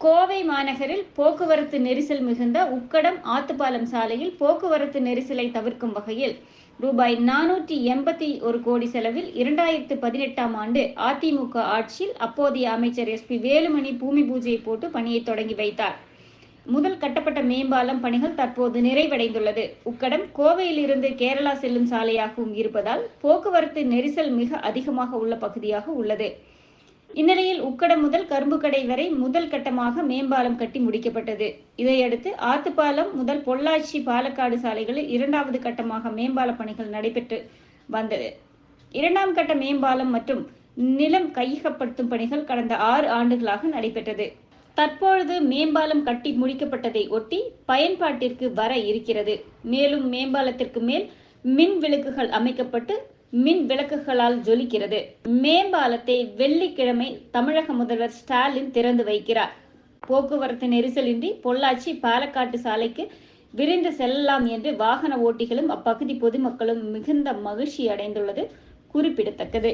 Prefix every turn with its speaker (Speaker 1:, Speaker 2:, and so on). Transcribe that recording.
Speaker 1: கோவை மாநகரில் போக்குவரத்து நெரிசல் மிகுந்த உக்கடம் ஆத்துப்பாலம் சாலையில் போக்குவரத்து நெரிசலை தவிர்க்கும் வகையில் ரூபாய் நானூற்றி எண்பத்தி ஒரு கோடி செலவில் இரண்டாயிரத்து பதினெட்டாம் ஆண்டு அதிமுக ஆட்சியில் அப்போதைய அமைச்சர் எஸ் பி வேலுமணி பூமி பூஜையை போட்டு பணியை தொடங்கி வைத்தார். முதல் கட்டப்பட்ட மேம்பாலம் பணிகள் தற்போது நிறைவடைந்துள்ளது. உக்கடம் கோவையிலிருந்து கேரளா செல்லும் சாலையாகவும் இருப்பதால் போக்குவரத்து நெரிசல் மிக அதிகமாக உள்ள பகுதியாக உள்ளது. இந்நிலையில் உக்கடம் முதல் கரும்புக்கடை வரை முதல் கட்டமாக மேம்பாலம் கட்டி முடிக்கப்பட்டது. இதையடுத்து ஆத்துப்பாலம் முதல் பொள்ளாச்சி பாலக்காடு சாலைகளில் இரண்டாவது கட்டமாக மேம்பால பணிகள் நடைபெற்று வந்தது. இரண்டாம் கட்ட மேம்பாலம் மற்றும் நிலம் கையகப்படுத்தும் பணிகள் கடந்த ஆறு ஆண்டுகளாக நடைபெற்றது. தற்பொழுது மேம்பாலம் கட்டி முடிக்கப்பட்டதை ஒட்டி பயன்பாட்டிற்கு வர இருக்கிறது. மேலும் மேம்பாலத்திற்கு மேல் மின் விளக்குகள் அமைக்கப்பட்டு மின் விளக்குகளால் ஜொலிக்கிறது. மேம்பாலத்தை வெள்ளிக்கிழமை தமிழக முதல்வர் ஸ்டாலின் திறந்து வைக்கிறார். போக்குவரத்து நெரிசலின்றி பொள்ளாச்சி பாலக்காட்டு சாலைக்கு விரைந்து செல்லலாம் என்று வாகன ஓட்டிகளும் அப்பகுதி பொதுமக்களும் மிகுந்த மகிழ்ச்சி அடைந்துள்ளது குறிப்பிடத்தக்கது.